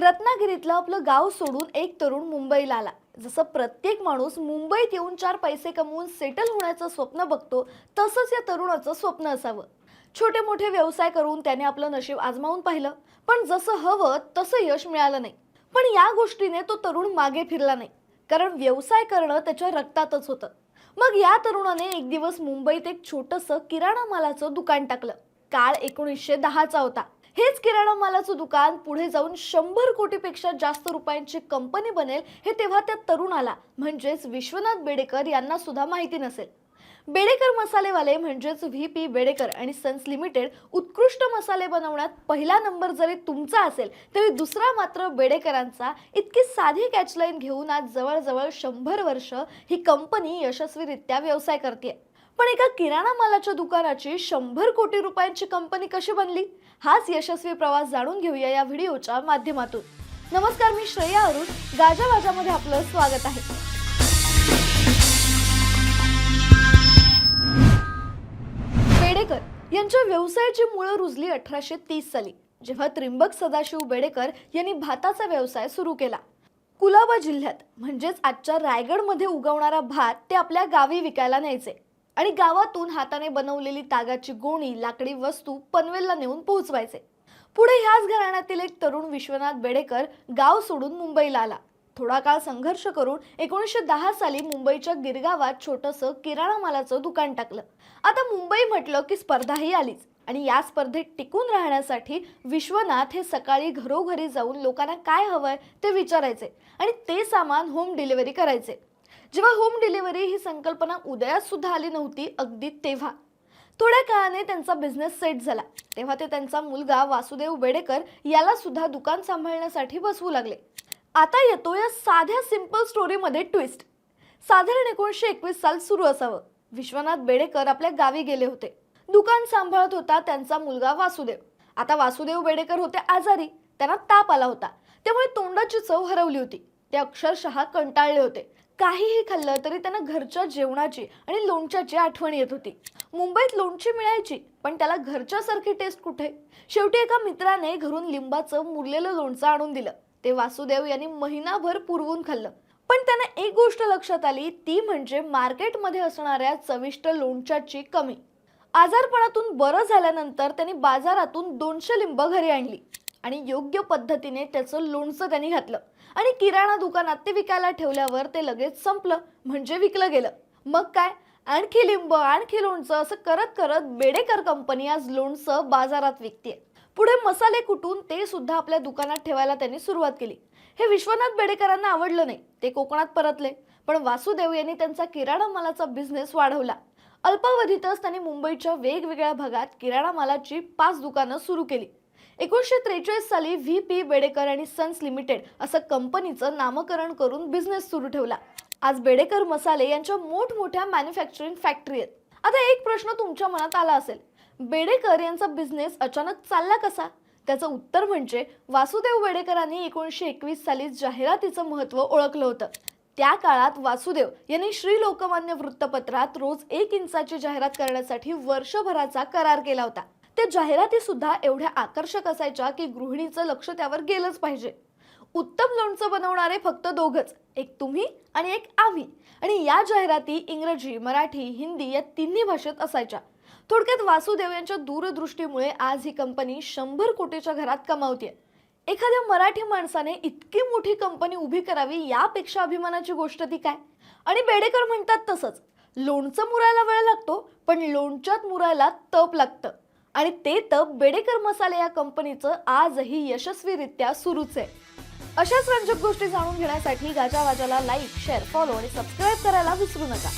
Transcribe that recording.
रत्नागिरीतलं आपलं गाव सोडून एक तरुण मुंबईला आला. जसं प्रत्येक माणूस मुंबईत येऊन चार पैसे कमवून सेटल होण्याचं स्वप्न बघतो तसंच या तरुणाचं स्वप्न असावं. छोटे मोठे व्यवसाय करून त्याने आपलं नशीब आजमावून पाहिलं. पण जसं हवं तसं यश मिळालं नाही. पण या गोष्टीने तो तरुण मागे फिरला नाही. कारण व्यवसाय करणं त्याच्या रक्तातच होतं. मग या तरुणाने एक दिवस मुंबईत एक छोटंसं किराणा मालाचं दुकान टाकलं. काळ एकोणीसशे दहाचा होता. हेच किराणा मालाचं दुकान पुढे जाऊन शंभर कोटीपेक्षा जास्त रुपयांची कंपनी बनेल हे तेव्हा त्या तरुणाला म्हणजेच विश्वनाथ बेडेकर यांना सुद्धा माहिती नसेल. बेडेकर मसालेवाले म्हणजेच व्ही पी बेडेकर आणि सन्स लिमिटेड उत्कृष्ट मसाले बनवण्यात पहिला नंबर जरी तुमचा असेल तरी दुसरा मात्र बेडेकरांचा इतकी साधी कॅचलाईन घेऊन आज जवळजवळ शंभर वर्ष ही कंपनी यशस्वीरित्या व्यवसाय करते पण एका किराणा मालाच्या दुकानाची शंभर कोटी रुपयांची कंपनी कशी बनली? हाच यशस्वी प्रवास जाणून घेऊया या व्हिडिओच्या माध्यमातून. नमस्कार मी श्रेया अरुण. गाजावाजामध्ये आपलं स्वागत आहे. बेडेकर यांच्या व्यवसायाची मुळं रुजली अठराशे तीस साली. जेव्हा त्रिंबक सदाशिव बेडेकर यांनी भाताचा व्यवसाय सुरू केला. कुलाबा जिल्ह्यात म्हणजेच आजच्या रायगडमध्ये उगवणारा भात ते आपल्या गावी विकायला न्यायचे. आणि गावातून हाताने बनवलेली तागाची गोणी लाकडी वस्तू पनवेलला नेऊन पोहोचवायचे. पुढे ह्याच घराण्यातील एक तरुण विश्वनाथ बेडेकर गाव सोडून मुंबईला आला. थोडा काळ संघर्ष करून एकोणीसशे दहा साली मुंबईच्या गिरगावात छोटंसं किराणा मालाचं दुकान टाकलं. आता मुंबई म्हटलं की स्पर्धाही आलीच. आणि या स्पर्धेत टिकून राहण्यासाठी विश्वनाथ हे सकाळी घरोघरी जाऊन लोकांना काय हवंय ते विचारायचे आणि ते सामान होम डिलिव्हरी करायचे. जेव्हा होम डिलिव्हरी ही संकल्पना उदयात सुद्धा आली नव्हती अगदी तेव्हा. थोड्या काळाने त्यांचा बिझनेस सेट झाला. तेव्हा ते त्यांचा मुलगा वासुदेव बेडेकर याला सुद्धा दुकान सांभाळण्यासाठी बसवू लागले. आता येतो या साध्या सिंपल स्टोरीमध्ये ट्विस्ट साधारण एकोणीसशे एकवीस साल सुरू असावं. विश्वनाथ बेडेकर आपल्या गावी गेले होते. दुकान सांभाळत होता त्यांचा मुलगा वासुदेव. आता वासुदेव बेडेकर होते आजारी. त्यांना ताप आला होता. त्यामुळे तोंडाची चव हरवली होती. ते अक्षरशः कंटाळले होते. काहीही खाल्लं तरी त्यांना घरच्या जेवणाची आणि लोणच्याची आठवण येत होती. मुंबईत लोणची मिळायची पण त्याला घरच्यासारखी टेस्ट कुठे? शेवटी एका मित्राने घरून लिंबाचं मुरलेलं लोणचं आणून दिलं. ते वासुदेव यांनी महिनाभर पुरवून खाल्लं. पण त्यांना एक गोष्ट लक्षात आली ती म्हणजे मार्केटमध्ये असणाऱ्या चविष्ट लोणच्याची कमी. आजारपणातून बरं झाल्यानंतर त्यांनी बाजारातून दोनशे लिंब घरी आणली. आणि योग्य पद्धतीने त्याचं लोणचं त्यांनी घातलं. आणि किराणा दुकानात ते विकायला ठेवल्यावर ते लगेच संपलं म्हणजे विकलं गेलं. मग काय? आणखी लिंब आणखी लोणचं असं करत करत बेडेकर कंपनी आज लोणचं बाजारात विकते पुढे मसाले कुटून ते सुद्धा आपल्या दुकानात ठेवायला त्यांनी सुरुवात केली. हे विश्वनाथ बेडेकरांना आवडलं नाही. ते कोकणात परतले. पण वासुदेव यांनी त्यांचा किराणा मालाचा बिझनेस वाढवला. अल्पावधीतच त्यांनी मुंबईच्या वेगवेगळ्या भागात किराणा मालाची पाच दुकानं सुरू केली. एकोणीसशे त्रेचाळीस साली व्ही पी बेडेकर आणि सन्स लिमिटेड असं कंपनीचं नामकरण करून बिझनेस सुरू ठेवला. आज बेडेकर मसाले यांच्या मोठमोठ्या मॅन्युफॅक्चरिंग फॅक्टरी आहेत. आता एक प्रश्न तुमच्या मनात आला असेल. बेडेकर यांचा बिझनेस अचानक चालला कसा? त्याचं उत्तर म्हणजे वासुदेव बेडेकरांनी एकोणीसशे एकवीस साली जाहिरातीचं महत्त्व ओळखलं होतं. त्या काळात वासुदेव यांनी श्री लोकमान्य वृत्तपत्रात रोज एक इंचाची जाहिरात करण्यासाठी वर्षभराचा करार केला होता. त्या जाहिराती सुद्धा एवढ्या आकर्षक असायच्या की गृहिणीचं लक्ष त्यावर गेलंच पाहिजे. उत्तम लोणचं बनवणारे फक्त दोघच एक तुम्ही आणि एक आम्ही. आणि या जाहिराती इंग्रजी मराठी हिंदी या तिन्ही भाषेत असायच्या. थोडक्यात वासुदेव यांच्या दूरदृष्टीमुळे आज ही कंपनी शंभर कोटीच्या घरात कमावते एखाद्या मराठी माणसाने इतकी मोठी कंपनी उभी करावी यापेक्षा अभिमानाची गोष्ट ती काय? आणि बेडेकर म्हणतात तसंच लोणचं मुरायला वेळ लागतो पण लोणच्यात मुरायला तप लागतं. आणि ते तर बेडेकर मसाले या कंपनीचं आजही यशस्वीरित्या सुरूच आहे. अशाच रंजक गोष्टी जाणून घेण्यासाठी गाजावाजाला लाईक शेअर फॉलो आणि सबस्क्राईब करायला विसरू नका.